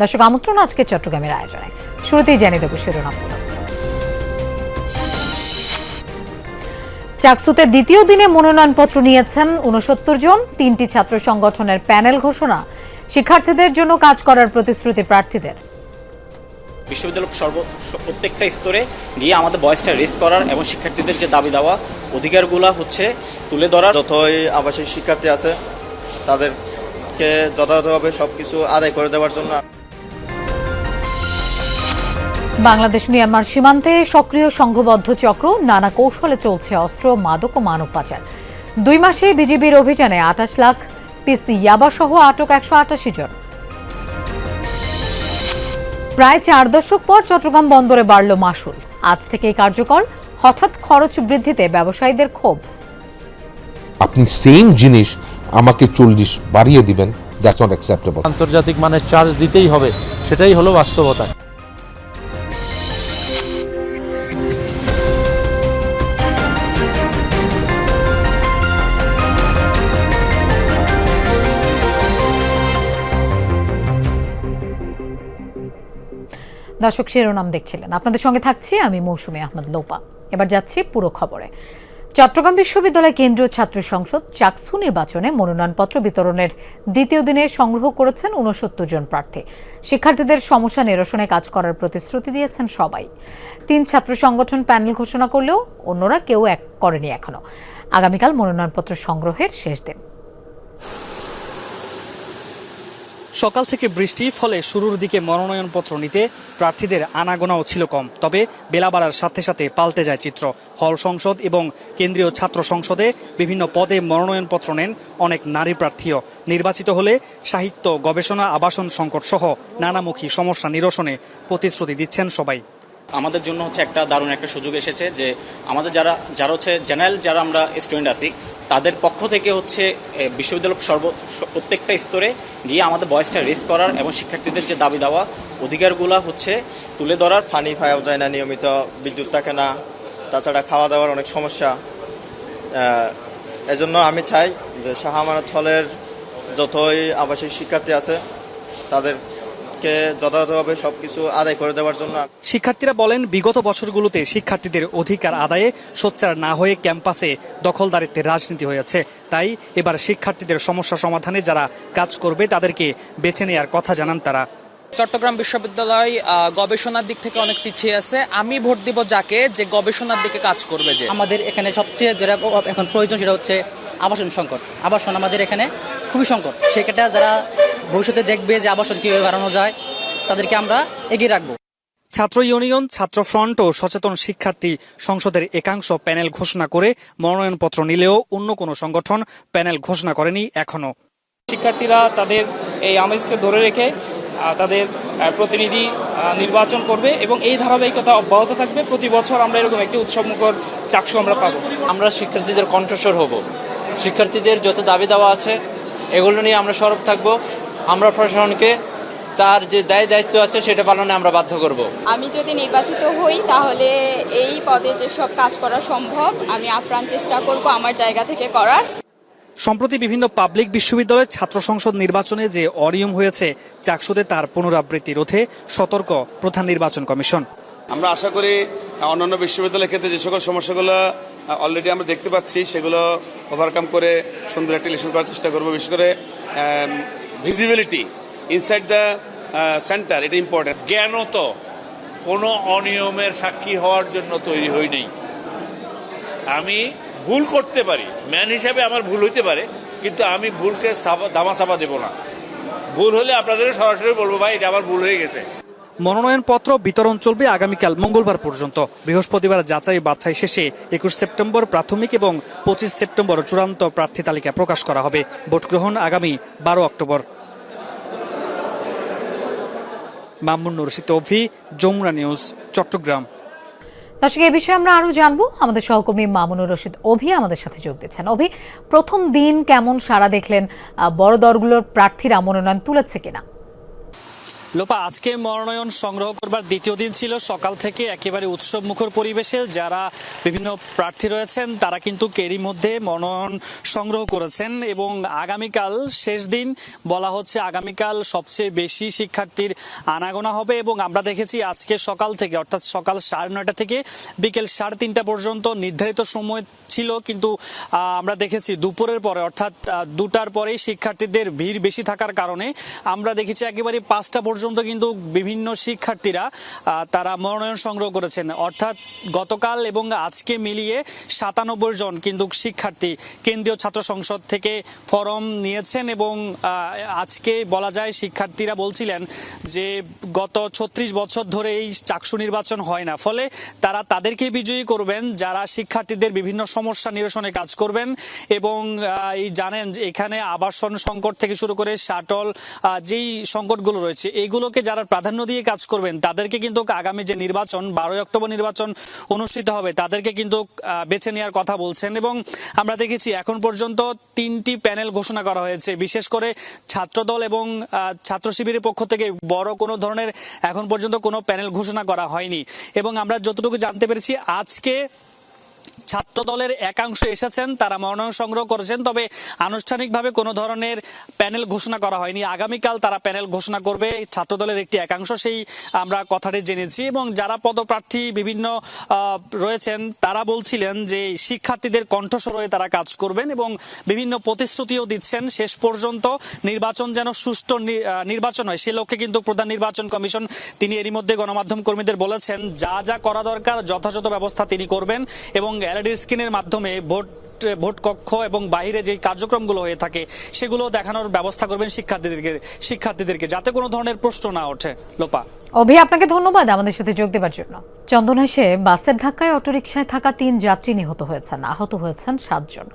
দর্শক আমন্ত্রণ আজকে চট্টগ্রামের আয়োজনে। শুরুতেই জানিয়ে দেব শিরোনামগুলো চাকসুতে দ্বিতীয় দিনে মনোনয়নপত্র নিয়েছেন উনসত্তর জন। তিনটি ছাত্র সংগঠনের প্যানেল ঘোষণা। শিক্ষার্থীদের জন্য কাজ করার প্রতিশ্রুতি প্রার্থীদের। বিশ্ববিদ্যালয় সর্ব প্রত্যেকটা স্তরে গিয়ে আমাদের বয়সটা রেস করার এবং শিক্ষার্থীদের যে দাবি দেওয়া অধিকারগুলো হচ্ছে তুলে ধরার। যতই আবাসিক শিক্ষার্থী আছে তাদেরকে যথাযথভাবে সব কিছু আদায় করে দেওয়ার জন্য বাংলাদেশ মিয়ানমার সীমান্তে সক্রিয় সংঘবদ্ধ চক্র নানা কৌশলে চলছে অস্ত্র মাদক ও মানব পাচার। দুই মাসে বিজিবির অভিযানে আঠাশ লাখ পিসি ইয়াবা সহ আটক একশো আটাশি জন। প্রায় চার দশক পর চট্টগ্রাম বন্দরে বাড়ল মাসুল আজ থেকেই কার্যকর হঠাৎ খরচ বৃদ্ধিতে ব্যবসায়ীদের ক্ষোভ। আপনি সেম জিনিস আমাকে চল্লিশ বাড়িয়ে দিবেন দ্যাটস নট অ্যাকসেপ্টেবল আন্তর্জাতিক মানের চার্জ দিতেই হবে সেটাই হলো বাস্তবতা। দর্শক শিরোনাম দেখছিলেন। আপনাদের সঙ্গে থাকছি আমি মৌসুমী আহমদ লোপা। এবার যাচ্ছি পুরো খবরে। চট্টগ্রাম বিশ্ববিদ্যালয় কেন্দ্রীয় ছাত্র সংসদ চাকসু নির্বাচনে মনোনয়নপত্র বিতরণের দ্বিতীয় দিনে সংগ্রহ করেছেন উনসত্তর জন প্রার্থী। শিক্ষার্থীদের সমস্যা নিরসনে কাজ করার প্রতিশ্রুতি দিয়েছেন সবাই। তিন ছাত্র সংগঠন প্যানেল ঘোষণা করলেও অন্যরা কেউ এক করেনি এখনও। আগামীকাল মনোনয়নপত্র সংগ্রহের শেষ দিন। সকাল থেকে বৃষ্টি, ফলে শুরুর দিকে মনোনয়নপত্র নিতে প্রার্থীদের আনাগোনাও ছিল কম। তবে বেলা বাড়ার সাথে সাথে পাল্টে যায় চিত্র। হল সংসদ এবং কেন্দ্রীয় ছাত্র সংসদে বিভিন্ন পদে মনোনয়নপত্র নেন অনেক নারী প্রার্থীও। নির্বাচিত হলে সাহিত্য, গবেষণা, আবাসন সংকট সহ নানামুখী সমস্যা নিরসনে প্রতিশ্রুতি দিচ্ছেন সবাই। আমাদের জন্য হচ্ছে একটা দারুণ একটা সুযোগ এসেছে যে আমাদের যারা যারা হচ্ছে জেনারেল যারা আমরা স্টুডেন্ট আছি, তাদের পক্ষ থেকে হচ্ছে বিশ্ববিদ্যালয় সর্ব, প্রত্যেকটা স্তরে গিয়ে আমাদের বয়সটা রেস করার এবং শিক্ষার্থীদের যে দাবি দেওয়া অধিকারগুলো হচ্ছে তুলে ধরার ফানি ফায়াও যায় না, নিয়মিত বিদ্যুৎ থাকে না, তাছাড়া খাওয়া দাওয়ার অনেক সমস্যা। এজন্য আমি চাই যে শাহ হলের যতই আবাসিক শিক্ষার্থী আছে তাদেরকে যথাযথভাবে সবকিছু আদায় করে দেওয়ার জন্য শিক্ষার্থীরা বলেন বিগত বছরগুলোতে শিক্ষার্থীদের অধিকার আদায়ে সোচ্চার না হয়ে ক্যাম্পাসে দখলদারিত্বের রাজনীতি হয়েছে। তাই এবার শিক্ষার্থীদের সমস্যা সমাধানে যারা কাজ করবে তাদেরকে বেছে নেওয়ার কথা জানান তারা। চট্টগ্রাম বিশ্ববিদ্যালয় গবেষণার দিক থেকে অনেক পিছিয়ে আছে। আমি ভোট দিব যাকে যে গবেষণার দিকে কাজ করবে যে। আমাদের এখানে সবচেয়ে যেটা এখন প্রয়োজন সেটা হচ্ছে আবাসন সংকট। আবাসন আমাদের এখানে খুবই সংকট। সেটা যারা ভবিষ্যতে দেখবে যে আবাসন কীভাবে বাড়ানো যায় তাদেরকে আমরা এগিয়ে রাখব। ছাত্র ইউনিয়ন ছাত্র ফ্রন্ট ও সচেতন শিক্ষার্থী সংসদের একাংশ প্যানেল ঘোষণা করে মনোনয়নপত্র নিলেও অন্য কোনো সংগঠন প্যানেল ঘোষণা করেনি এখনও। শিক্ষার্থীরা তাদের এই আমেজকে ধরে রেখে তাদের প্রতিনিধি নির্বাচন করবে এবং এই ধারাবাহিকতা অব্যাহত থাকবে। প্রতি বছর আমরা এরকম একটি উৎসবমুখর চাকসু আমরা পাবো। আমরা শিক্ষার্থীদের কণ্ঠস্বর হব। শিক্ষার্থীদের যত দাবি দেওয়া আছে এগুলো নিয়ে আমরা সরব থাকব। আমরা প্রশাসনকে তার যে দায় দায়িত্ব আছে সেটা পালনে আমরা বাধ্য করব। আমি যদি নির্বাচিত হই তাহলে এই পদে যেসব কাজ করা সম্ভব আমি আপ্রাণ চেষ্টা করব আমার জায়গা থেকে করার। সম্প্রতি বিভিন্ন পাবলিক বিশ্ববিদ্যালয়ের ছাত্র সংসদ নির্বাচনে যে অনিয়ম হয়েছে চাকসুদে তার পুনরাবৃত্তি রোধে সতর্ক প্রধান নির্বাচন কমিশন। আমরা আশা করি অন্যান্য বিশ্ববিদ্যালয়ের ক্ষেত্রে যে সকল সমস্যাগুলো অলরেডি আমরা দেখতে পাচ্ছি সেগুলো ওভারকাম করে সুন্দর একটা ইলেকশন করার চেষ্টা করব। বিশেষ করে ভিজিবিলিটি ইনসাইড দ্য সেন্টার এটা ইম্পর্টেন্ট জ্ঞান তো কোনো অনিয়মের সাক্ষী হওয়ার জন্য তৈরি হই নেই। আমি ভুল করতে পারি ম্যান হিসাবে আমার ভুল হইতে পারে, কিন্তু আমি ভুলকে সাবা- দামা চাপা দেব না। ভুল হলে আপনাদের সরাসরি বলব, ভাই, এটা আমার ভুল হয়ে গেছে। মনোনয়নপত্র বিতরণ চলবে আগামীকাল মঙ্গলবার পর্যন্ত। বৃহস্পতিবার যাচাই বাছাই শেষে একুশ সেপ্টেম্বর প্রাথমিক এবং পঁচিশ সেপ্টেম্বর চূড়ান্ত প্রার্থী তালিকা প্রকাশ করা হবে। ভোট গ্রহণ আগামী বারো অক্টোবর। মামুন রশিদ অভি যমুনা নিউজ, চট্টগ্রাম। দর্শক এই বিষয়ে আমরা আরও জানব। আমাদের সহকর্মী মামুনুর রশিদ অভি আমাদের সাথে যোগ দিচ্ছেন। অভি, প্রথম দিন কেমন সারা দেখলেন বড় দলগুলোর প্রার্থীরা মনোনয়ন তুলেছে কিনা? লোপা, আজকে মনোনয়ন সংগ্রহ করবার দ্বিতীয় দিন ছিল। সকাল থেকে একেবারে উৎসব মুখর পরিবেশে যারা বিভিন্ন প্রার্থী রয়েছেন, তারা কিন্তু এরই মধ্যে মনোনয়ন সংগ্রহ করেছেন এবং আগামীকাল শেষ দিন বলা হচ্ছে আগামীকাল সবচেয়ে বেশি শিক্ষার্থীর আনাগোনা হবে এবং আমরা দেখেছি আজকে সকাল থেকে, অর্থাৎ সকাল সাড়ে নয়টা থেকে বিকেল সাড়ে তিনটা পর্যন্ত নির্ধারিত সময় ছিল, কিন্তু আমরা দেখেছি দুপুরের পরে, অর্থাৎ দুটার পরেই শিক্ষার্থীদের ভিড় বেশি থাকার কারণে আমরা দেখেছি একেবারে পাঁচটা পর্যন্ত কিন্তু বিভিন্ন শিক্ষার্থীরা তারা মনোনয়ন সংগ্রহ করেছেন। অর্থাৎ গতকাল এবং আজকে মিলিয়ে সাতানব্বই জন কিন্তু শিক্ষার্থী কেন্দ্রীয় ছাত্র সংসদ থেকে ফরম নিয়েছেন এবং আজকে বলা যায় শিক্ষার্থীরা বলছিলেন যে গত ছত্রিশ বছর ধরে এই চাকসু নির্বাচন হয় না। ফলে তারা তাদেরকে বিজয়ী করবেন, যারা শিক্ষার্থীদের বিভিন্ন সমস্যা নিরসনে কাজ করবেন এবং এই জানেন যে এখানে আবাসন সংকট থেকে শুরু করে শাটল যেই সংকটগুলো রয়েছে এইগুলোকে যারা প্রাধান্য দিয়ে কাজ করবেন, তাদেরকে কিন্তু আগামী যে নির্বাচন, বারোই অক্টোবর নির্বাচন অনুষ্ঠিত হবে, তাদেরকে কিন্তু বেছে নেওয়ার কথা বলছেন এবং আমরা দেখেছি এখন পর্যন্ত তিনটি প্যানেল ঘোষণা করা হয়েছে। বিশেষ করে ছাত্রদল এবং ছাত্র শিবিরের পক্ষ থেকে বড় কোনো ধরনের এখন পর্যন্ত কোনো প্যানেল ঘোষণা করা হয়নি। এবং আমরা যতটুকু জানতে পেরেছি, আজকে ছাত্র দলের একাংশ এসেছেন, তারা মনোনয়ন সংগ্রহ করেছেন, তবে আনুষ্ঠানিকভাবে কোনো ধরনের প্যানেল ঘোষণা করা হয়নি। আগামীকাল তারা প্যানেল ঘোষণা করবে ছাত্র দলের একটি একাংশ, সেই আমরা কথাটি জেনেছি। এবং যারা পদপ্রার্থী বিভিন্ন রয়েছেন, তারা বলছিলেন যে শিক্ষার্থীদের কণ্ঠস্বর হয়ে তারা কাজ করবেন এবং বিভিন্ন প্রতিশ্রুতিও দিচ্ছেন। শেষ পর্যন্ত নির্বাচন যেন সুষ্ঠু নির্বাচন হয়, সে লক্ষ্যে কিন্তু প্রধান নির্বাচন কমিশন তিনি এরই মধ্যে গণমাধ্যম কর্মীদের বলেছেন, যা যা করা দরকার, যথাযথ ব্যবস্থা তিনি করবেন এবং এলইডি স্ক্রিনের মাধ্যমে ভোট ভোট কক্ষ এবং বাইরে যে কার্যক্রমগুলো হয়ে থাকে, সেগুলো দেখানোর ব্যবস্থা করবেন শিক্ষার্থীদেরকে শিক্ষার্থীদেরকে, যাতে কোনো ধরনের প্রশ্ন না ওঠে। লোপা। অভি, আপনাকে ধন্যবাদ আমাদের সাথে যোগ দেওয়ার জন্য। চন্দনাইশে বাসের ধাক্কায় অটোরিকশায় থাকা তিন যাত্রী নিহত হয়েছেন, আহত হয়েছেন সাতজন।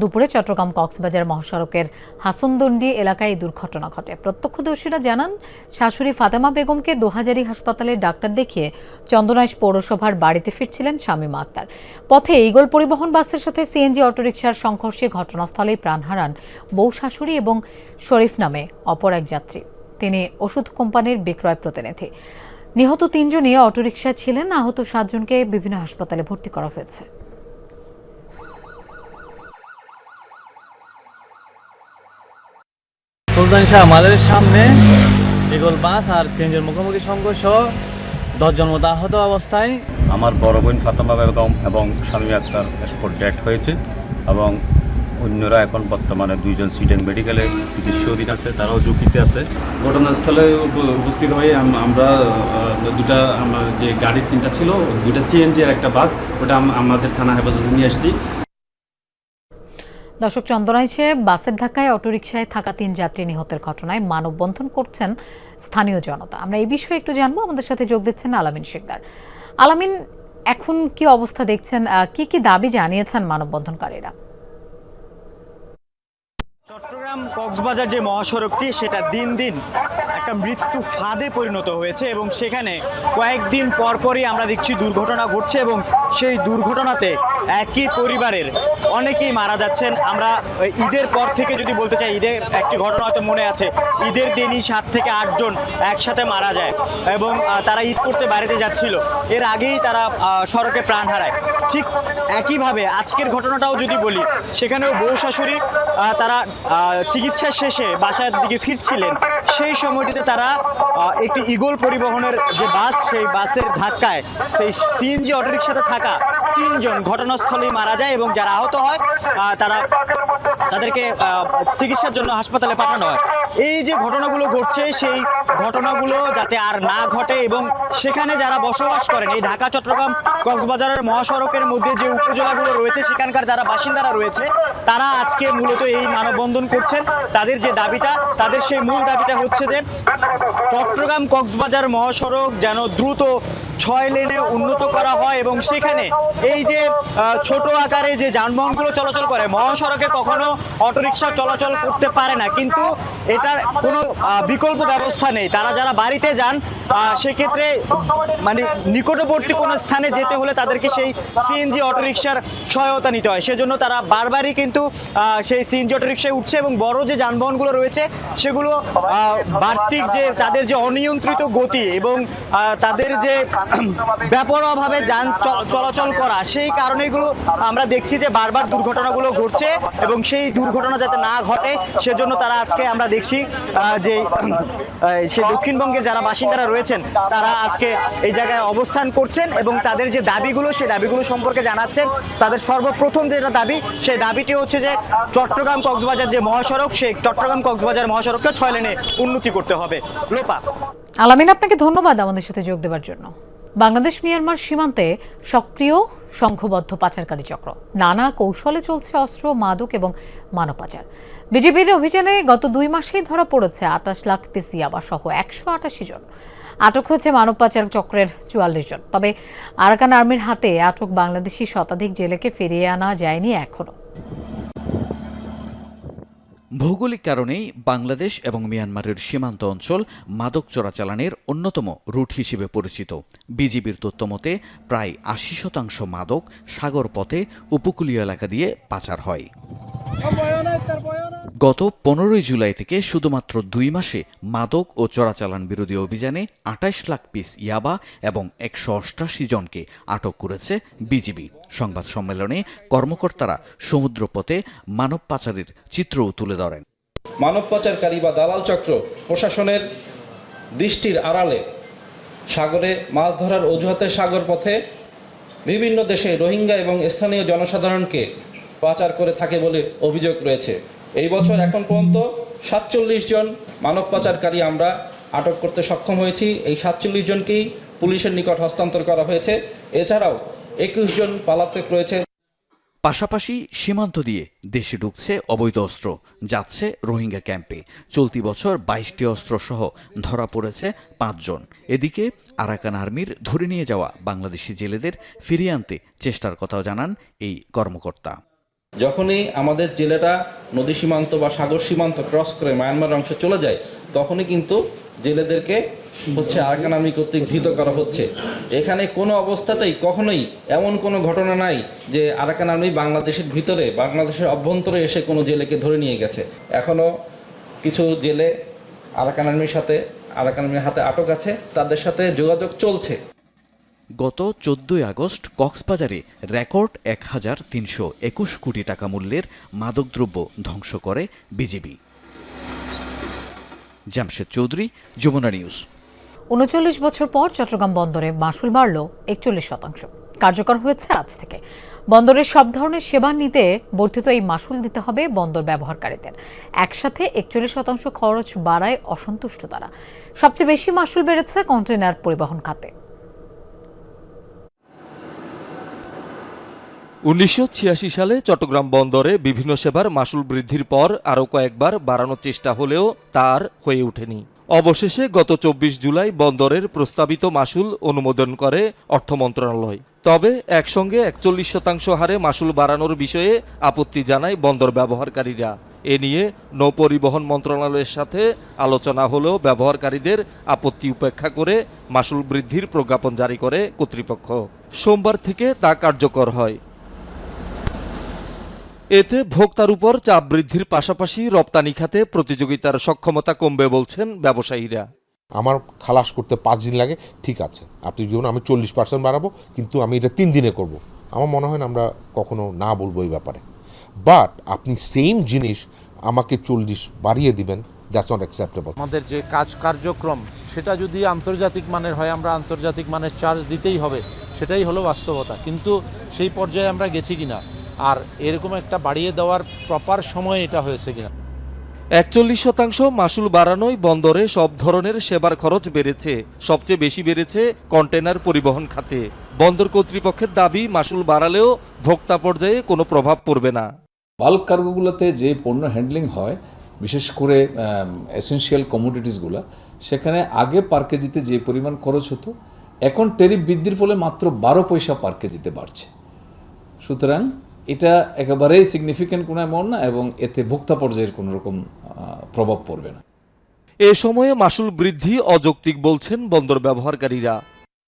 দুপুরে চট্টগ্রাম কক্সবাজার মহাসড়কের হাসনদন্ডি এলাকায় এই দুর্ঘটনা ঘটে। প্রত্যক্ষদর্শীরা জানান, শাশুড়ি ফাতেমা বেগমকে দোহাজারি হাসপাতালে ডাক্তার দেখিয়ে চন্দনাইশ পৌরসভার বাড়িতে ফিরছিলেন শামীমা আক্তার। পথে ইগল পরিবহন বাসের সাথে সিএনজি অটোরিকশার সংঘর্ষে ঘটনাস্থলেই প্রাণ হারান বউ শাশুড়ি এবং শরীফ নামে অপর এক যাত্রী। তিনি ওষুধ কোম্পানির বিক্রয় প্রতিনিধি। নিহত তিনজনই অটোরিকশায় ছিলেন, আহত সাতজনকে বিভিন্ন হাসপাতালে ভর্তি করা হয়েছে। সুলতান শাহ মাজারের সামনে ইগল বাস আর চেঞ্জের মুখোমুখি সংঘর্ষ। দশজন মতো আহত অবস্থায় আমার বড় বোন ফাতেমা বেগম এবং স্বামী আক্তার স্পট ডেট হয়েছে এবং অন্যরা এখন বর্তমানে দুইজন সিডেন মেডিকেলে চিকিৎসাধীন আছে তারাও ঝুঁকিতে আছে। ঘটনাস্থলে উপ- উপস্থিত হয়ে আমরা দুটা আমার যে গাড়ির তিনটা ছিল দুটা সিএনজি আর একটা বাস ওটা আমাদের থানা হেফাজতে নিয়ে আসছি। দর্শক চন্দনাইছে বাসের ধাক্কায় অটোরিকশায় থাকা তিন যাত্রী নিহতের ঘটনায় মানববন্ধন করছেন স্থানীয় জনতা। আমরা এই বিষয়ে একটু জানব। আমাদের সাথে যোগ দিচ্ছেন আলামিন শিকদার। আলামিন, এখন কি অবস্থা দেখছেন? কি কি দাবি জানিয়েছেন মানববন্ধনকারীরা? চট্টগ্রাম কক্সবাজার যে মহাসড়কটি, সেটা দিন দিন একটা মৃত্যু ফাঁদে পরিণত হয়েছে এবং সেখানে কয়েকদিন পরপরই আমরা দেখছি দুর্ঘটনা ঘটছে এবং সেই দুর্ঘটনাতে একই পরিবারের অনেকেই মারা যাচ্ছেন। আমরা ঈদের পর থেকে যদি বলতে চাই ঈদের একটি ঘটনা হয়তো মনে আছে। ঈদের দিনই সাত থেকে আটজন একসাথে মারা যায় এবং তারা ঈদ করতে বাড়িতে যাচ্ছিল। এর আগেই তারা সড়কে প্রাণ হারায়। ঠিক একইভাবে আজকের ঘটনাটাও যদি বলি, সেখানেও বউ শাশুড়ি তারা চিকিৎসা শেষে বাসার দিকে ফিরছিলেন। সেই সময়টিতে তারা একটি ইগল পরিবহনের যে বাস, সেই বাসের ধাক্কায়, সেই সিএনজি অটোরিকশাতে থাকা তিনজন ঘটনাস্থলেই মারা যায় এবং যারা আহত হয় তারা তাদেরকে চিকিৎসার জন্য হাসপাতালে পাঠানো হয়। এই যে ঘটনাগুলো ঘটছে, সেই ঘটনাগুলো যাতে আর না ঘটে এবং সেখানে যারা বসবাস করেন, এই ঢাকা, চট্টগ্রাম, কক্সবাজারের মহাসড়কের মধ্যে যে উপজেলাগুলো রয়েছে, সেখানকার যারা বাসিন্দারা রয়েছে, তারা আজকে মূলত এই মানববন্ধন করছেন। তাদের যে দাবিটা, তাদের সেই মূল দাবিটা হচ্ছে যে চট্টগ্রাম কক্সবাজার মহাসড়ক যেন দ্রুত ছয় লেনে উন্নত করা হয় এবং সেখানে এই যে ছোট আকারে যে যানবাহনগুলো চলাচল করে, মহাসড়কে কখনো অটোরিকশা চলাচল করতে পারে না। কিন্তু এটার কোনো বিকল্প ব্যবস্থা নেই। তারা যারা বাড়িতে যান সেক্ষেত্রে মানে নিকটবর্তী কোনো স্থানে যেতে হলে তাদেরকে সেই সিএনজি অটোরিকশার সহায়তা নিতে হয়। সেজন্য তারা বারবারই কিন্তু সেই সিএনজি অটোরিকশায় উঠছে এবং বড় যে যানবাহনগুলো রয়েছে, সেগুলো বাড়তি যে তাদের তাদের যে অনিয়ন্ত্রিত গতি এবং তাদের যে ব্যাপকভাবে যান চলাচল করা, সেই কারণেগুলো আমরা দেখছি যে বারবার দুর্ঘটনাগুলো ঘটছে এবং সেই দুর্ঘটনা যাতে না ঘটে, সেজন্য তারা আজকে আমরা দেখছি যে সে দক্ষিণবঙ্গের যারা বাসিন্দারা রয়েছেন, তারা আজকে এই জায়গায় অবস্থান করছেন এবং তাদের যে দাবিগুলো, সেই দাবিগুলো সম্পর্কে জানাচ্ছেন। তাদের সর্বপ্রথম যেটা দাবি, সেই দাবিটি হচ্ছে যে চট্টগ্রাম কক্সবাজার যে মহাসড়ক, সেই চট্টগ্রাম কক্সবাজার মহাসড়ককে ছয় লেনে উন্নতি করতে হবে। আলামিন, আপনাকে ধন্যবাদ আমাদের সাথে যোগ দেওয়ার জন্য। বাংলাদেশ, মিয়ানমার সীমান্তে সক্রিয় সংঘবদ্ধ পাচারকারী চক্র। নানা কৌশলে চলছে অস্ত্র, মাদক এবং মানব পাচার বিজেপির অভিযানে গত দুই মাসেই ধরা পড়েছে আটাশ লাখ পিস ইয়াবা সহ একশো আটাশি জন। আটক হয়েছে মানব পাচার চক্রের চুয়াল্লিশ জন। তবে আরাকান আর্মির হাতে আটক বাংলাদেশি শতাধিক জেলেকে ফিরিয়ে আনা যায়নি এখনও। ভৌগোলিক কারণেই বাংলাদেশ এবং মিয়ানমারের সীমান্ত অঞ্চল মাদক চোরাচালানের অন্যতম রুট হিসেবে পরিচিত। বিজিবির তথ্যমতে প্রায় আশি শতাংশ মাদক সাগর পথে উপকূলীয় এলাকা দিয়ে পাচার হয়। গত পনেরোই জুলাই থেকে শুধুমাত্র দুই মাসে মাদক ও চোরাচালান বিরোধী অভিযানে আটাইশ লাখ পিস ইয়াবা এবং একশো অষ্টাশি জনকে আটক করেছে বিজিবি। সংবাদ সম্মেলনে কর্মকর্তারা সমুদ্রপথে মানব পাচারের চিত্রও তুলে ধরেন। মানব পাচারকারী বা দালাল চক্র প্রশাসনের দৃষ্টির আড়ালে সাগরে মাছ ধরার অজুহাতে সাগর পথে বিভিন্ন দেশে রোহিঙ্গা এবং স্থানীয় জনসাধারণকে পাচার করে থাকে বলে অভিযোগ রয়েছে। এই বছর এখন পর্যন্ত সাতচল্লিশ জন মানব পাচারকারী আমরা আটক করতে সক্ষম হয়েছি। এই সাতচল্লিশ জনকেই পুলিশের নিকট হস্তান্তর করা হয়েছে। এছাড়াও একুশ জন পালাতক রয়েছে। পাশাপাশি সীমান্ত দিয়ে দেশে ঢুকছে অবৈধ অস্ত্র, যাচ্ছে রোহিঙ্গা ক্যাম্পে। চলতি বছর বাইশটি অস্ত্র সহ ধরা পড়েছে পাঁচজন। এদিকে আরাকান আর্মির ধরে নিয়ে যাওয়া বাংলাদেশি জেলেদের ফিরিয়ে আনতে চেষ্টার কথাও জানান এই কর্মকর্তা। যখনই আমাদের জেলেরা নদী সীমান্ত বা সাগর সীমান্ত ক্রস করে মায়ানমার অংশে চলে যায়, তখনই কিন্তু জেলেদেরকে হচ্ছে আরাকান আর্মি কর্তৃক করা হচ্ছে। এখানে কোনো অবস্থাতেই কখনোই এমন কোনো ঘটনা নাই যে আরাকান আর্মি বাংলাদেশের ভিতরে, বাংলাদেশের অভ্যন্তরে এসে কোনো জেলেকে ধরে নিয়ে গেছে। এখনও কিছু জেলে আরাকান আর্মির সাথে আরাকান আর্মির হাতে আটক আছে, তাদের সাথে যোগাযোগ চলছে। গত চোদ্দই আগস্ট কক্সবাজারে রেকর্ড এক হাজার তিনশো একুশ কোটি টাকা মূল্যের মাদকদ্রব্য ধ্বংস করে বিজিবি জামশেদ চৌধুরী, যমুনা নিউজ। উনচল্লিশ বছর পর চট্টগ্রাম বন্দরে মাসুল বাড়ল একচল্লিশ শতাংশ। কার্যকর হয়েছে আজ থেকে। বন্দরের সব ধরনের সেবা নিতে বর্ধিত এই মাসুল দিতে হবে বন্দর ব্যবহারকারীদের। একসাথে একচল্লিশ শতাংশ খরচ বাড়ায় অসন্তুষ্ট তারা। সবচেয়ে বেশি মাসুল বেড়েছে কন্টেনার পরিবহন খাতে। উনিশশো ছিয়াশি সালে চট্টগ্রাম বন্দরে বিভিন্ন সেবার মাসুল বৃদ্ধির পর আরও কয়েকবার বাড়ানোর চেষ্টা হলেও তার হয়ে ওঠেনি। অবশেষে গত চব্বিশ জুলাই বন্দরের প্রস্তাবিত মাসুল অনুমোদন করে অর্থ মন্ত্রণালয়। তবে একসঙ্গে একচল্লিশ শতাংশ হারে মাসুল বাড়ানোর বিষয়ে আপত্তি জানায় বন্দর ব্যবহারকারীরা। এ নিয়ে নৌপরিবহন মন্ত্রণালয়ের সাথে আলোচনা হলেও ব্যবহারকারীদের আপত্তি উপেক্ষা করে মাসুল বৃদ্ধির প্রজ্ঞাপন জারি করে কর্তৃপক্ষ। সোমবার থেকে তা কার্যকর হয়। এতে ভোক্তার উপর চাপ বৃদ্ধির পাশাপাশি রপ্তানি খাতে প্রতিযোগিতার সক্ষমতা কমবে বলছেন ব্যবসায়ীরা। আমার খালাস করতে পাঁচ দিন লাগে ঠিক আছে। আপনি যেমন আমি চল্লিশ পার্সেন্ট বাড়াবো কিন্তু আমি এটা তিন দিনে করব। আমার মনে হয় না আমরা কখনো না বলব এই ব্যাপারে। বাট আপনি সেম জিনিস আমাকে চল্লিশ বাড়িয়ে দিবেন দ্যাটস নট অ্যাকসেপ্টেবল আমাদের যে কাজ কার্যক্রম সেটা যদি আন্তর্জাতিক মানের হয় আমরা আন্তর্জাতিক মানের চার্জ দিতেই হবে সেটাই হলো বাস্তবতা। কিন্তু সেই পর্যায়ে আমরা গেছি কিনা? আর এরকম একটা বাড়িয়ে দেওয়ার প্রপার সময় এটা হয়েছে কিনা? একচল্লিশ শতাংশ মাসুল বাড়ানোয় বন্দরে সব ধরনের সেবার খরচ বেড়েছে। সবচেয়ে বেশি বেড়েছে কন্টেনার পরিবহন খাতে। বন্দর কর্তৃপক্ষের দাবি মাসুল বাড়ালেও ভোক্তা পর্যায়ে কোনো প্রভাব পড়বে না। বাল্ক কার্গোগুলোতে যে পণ্য হ্যান্ডলিং হয় বিশেষ করে এসেনশিয়াল কমোডিটিসগুলো সেখানে আগে পার কেজিতে যে পরিমাণ খরচ হতো এখন টেরিফ বৃদ্ধির ফলে মাত্র বারো পয়সা পার কেজিতে বাড়ছে। সুতরাং এটা একেবারেই সিগনিফিক্যান্ট কোনো অ্যামাউন্ট না এবং এতে ভোক্তা পর্যায়ের কোনো রকম প্রভাব পড়বে না। এ সময়ে মাসুল বৃদ্ধি অযৌক্তিক বলছেন বন্দর ব্যবহারকারীরা।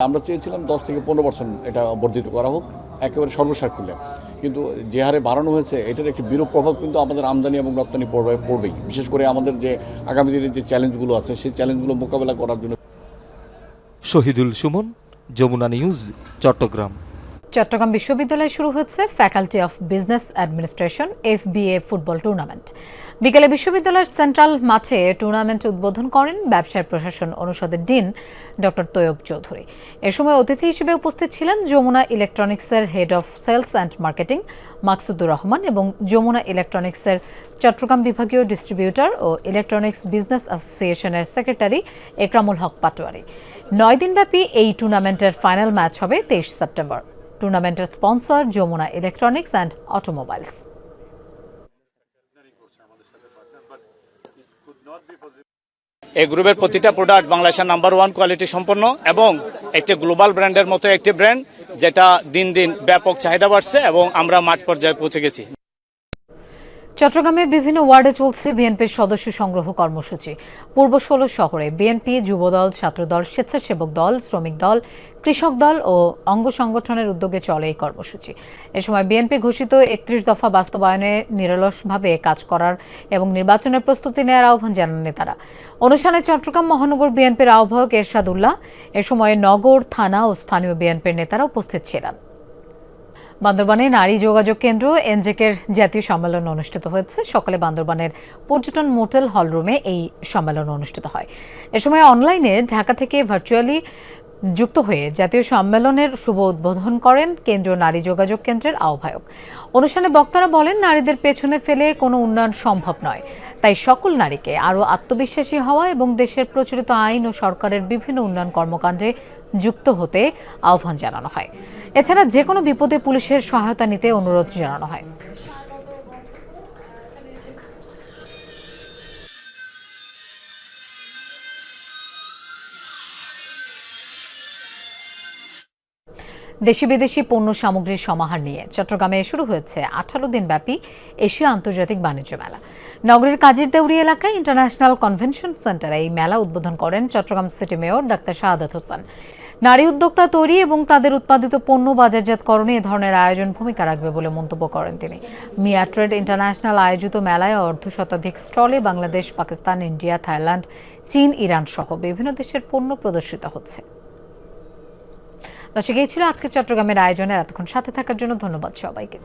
আমরা চেয়েছিলাম দশ থেকে পনেরো পার্সেন্ট এটা বর্ধিত করা হোক একেবারে সর্বসাকুল্যে কিন্তু যে হারে বাড়ানো হয়েছে এটার একটি বিরূপ প্রভাব কিন্তু আমাদের আমদানি এবং রপ্তানি পড়বে পড়বেই। বিশেষ করে আমাদের যে আগামী দিনের যে চ্যালেঞ্জগুলো আছে সেই চ্যালেঞ্জগুলো মোকাবেলা করার জন্য শহীদুল সুমন যমুনা নিউজ চট্টগ্রাম। চট্টগ্রাম বিশ্ববিদ্যালয়ে শুরু হচ্ছে faculty of business administration FBA football tournament বিকেলে বিশ্ববিদ্যালয়ের সেন্ট্রাল মাঠে টুর্নামেন্ট উদ্বোধন করেন ব্যবসায় প্রশাসন অনুষদের ডিন ডক্টর তৈয়ব চৌধুরী। এ সময় অতিথি হিসেবে উপস্থিত ছিলেন যমুনা ইলেকট্রনিক্সের head of sales and marketing Maksudur Rahman এবং যমুনা ইলেকট্রনিক্সের চট্টগ্রাম বিভাগীয় ডিস্ট্রিবিউটর ও ইলেকট্রনিক্স বিজনেস অ্যাসোসিয়েশনের সেক্রেটারি একরামুল হক পাটোয়ারি। নয় দিনব্যাপী এই টুর্নামেন্টের ফাইনাল ম্যাচ হবে তেইশ সেপ্টেম্বর। টুর্নামেন্টের sponsor Jamuna electronics and automobiles. এই গ্রুপের প্রতিটা প্রোডাক্ট বাংলাদেশের নাম্বার ওয়ান কোয়ালিটি সম্পন্ন এবং একটি গ্লোবাল ব্র্যান্ডের মতো একটি ব্র্যান্ড যেটা দিন দিন ব্যাপক চাহিদা বাড়ছে এবং আমরা মাঠ পর্যায়ে পৌঁছে গেছি। চট্টগ্রামে বিভিন্ন ওয়ার্ডে চলছে বিএনপির সদস্য সংগ্রহ কর্মসূচি। পূর্ব ষোলো শহরে বিএনপি, যুবদল, ছাত্রদল, স্বেচ্ছাসেবক দল, শ্রমিক দল, কৃষক দল ও অঙ্গ সংগঠনের উদ্যোগে চলে এই কর্মসূচি। এ সময় বিএনপি ঘোষিত একত্রিশ দফা বাস্তবায়নে নিরলসভাবে কাজ করার এবং নির্বাচনের প্রস্তুতি নেওয়ার আহ্বান জানান নেতারা। অনুষ্ঠানে চট্টগ্রাম মহানগর বিএনপির আহ্বায়ক এরশাদ উল্লাহ এ সময় নগর, থানা ও স্থানীয় বিএনপির নেতারা উপস্থিত ছিলেন। বান্দরবানে নারী যোগাযোগ কেন্দ্র এনজেকের জাতীয় সম্মেলন অনুষ্ঠিত হয়েছে। সকালে বান্দরবানের পর্যটন মোটেল হলরুমে এই সম্মেলন অনুষ্ঠিত হয়। এ সময় অনলাইনে ঢাকা থেকে ভার্চুয়ালি যুক্ত হয়ে জাতীয় সম্মেলনের শুভ উদ্বোধন করেন কেন্দ্রীয় নারী যোগাযোগ কেন্দ্রের আহ্বায়ক। অনুষ্ঠানে বক্তারা বলেন, নারীদের পেছনে ফেলে কোনো উন্নয়ন সম্ভব নয়। তাই সকল নারীকে আরও আত্মবিশ্বাসী হওয়া এবং দেশের প্রচলিত আইন ও সরকারের বিভিন্ন উন্নয়ন কর্মকাণ্ডে যুক্ত হতে আহ্বান জানানো হয়। এছাড়া যে কোনো বিপদে পুলিশের সহায়তা নিতে অনুরোধ জানানো হয়। দেশি বিদেশি পণ্য সামগ্রীর সমাহার নিয়ে চট্টগ্রামে শুরু হয়েছে আঠারো দিনব্যাপী এশিয়া আন্তর্জাতিক বাণিজ্য মেলা। নগরীর কাজের দেউরি এলাকায় ইন্টারন্যাশনাল কনভেনশন সেন্টারে এই মেলা উদ্বোধন করেন চট্টগ্রাম সিটি মেয়র ডাক্তার শাহাদাত হোসেন। নারী উদ্যোক্তা তৈরি এবং তাদের উৎপাদিত পণ্য বাজারজাতকরণে এ ধরনের আয়োজন ভূমিকা রাখবে বলে মন্তব্য করেন তিনি। মিয়া ট্রেড ইন্টারন্যাশনাল আয়োজিত মেলায় অর্ধ শতাধিক স্টলে বাংলাদেশ, পাকিস্তান, ইন্ডিয়া, থাইল্যান্ড, চীন, ইরান সহ বিভিন্ন দেশের পণ্য প্রদর্শিত হচ্ছে। দর্শক এই ছিল আজকে চট্টগ্রামের আয়োজনের এতক্ষণ সাথে থাকার জন্য ধন্যবাদ সবাইকে।